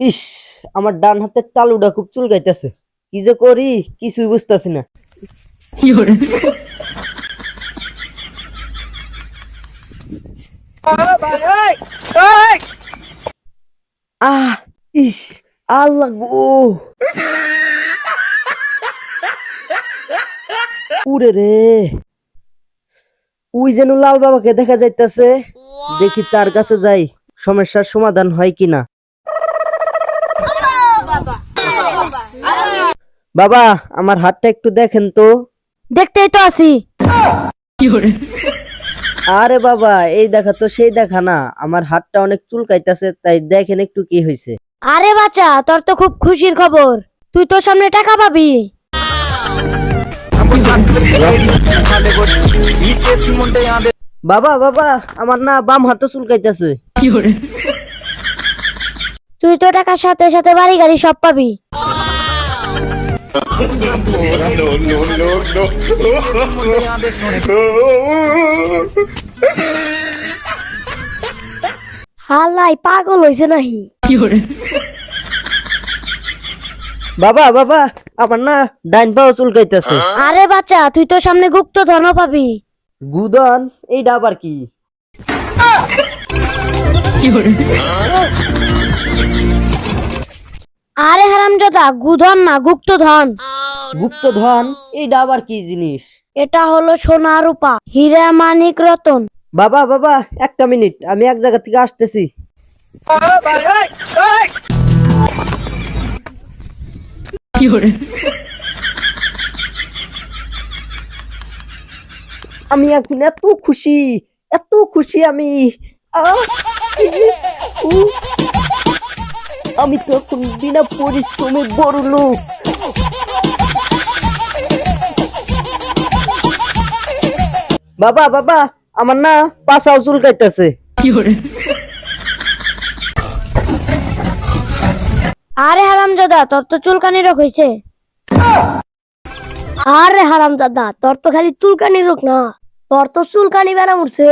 ইস, আমার ডান হাতের তালুটা খুব চুলকাইতেছে। কি যে করি, কিছুই বুঝতেছি না। আহ, ইস রে। ওই যেন লাল বাবাকে দেখা যাইতেছে দেখি তার কাছে যাই সমস্যার সমাধান হয় কিনা। বাবা আমার হাতটা একটু দেখেন তো। দেখতেই তো আছি। আরে বাবা এই দেখা তো সেই দেখা না আমার হাতটা অনেক চুলকাইতেছে তাই দেখেন একটু কি হয়েছে আরে বাচ্চা তোর তো খুব খুশির খবর। তুই তো সামনে টাকা পাবি। বাবা বাবা আমার না বাম হাতে চুলকাইতেছে। তুই তো টাকার সাথে সাথে বাড়ি গাড়ি সব পাবি। হালাই পাগল হয়েছে নাহি। বাবা বাবা আমার না ডাইন পাও চুলকাইতেছে। আরে বাচ্চা তুই তো সামনে গুপ্ত ধন পাবি। গুদন এইটা আবার কি? আরে হারামজাদা গুধন না গুপ্ত ধন। গুপ্ত ধন এইটা আবার কি জিনিস? এটা হলো সোনা রূপা হীরা মানিক রতন। বাবা বাবা একটা মিনিট আমি এক জায়গা থেকে আসতেছি। আমি এখন এত খুশি এত খুশি আমি। আমি তো এখন বিনা পরিশ্রমে বড় লোক। বাবা বাবা আমার না পাশাও চুলকাইতেছে। আরে হারাম দাদা তোর তো চুলকানি রোগ হয়েছে আরে হারাম দাদা তোর তো খালি চুলকানি রোগ না তোর তো চুলকানি বেড়া উঠছে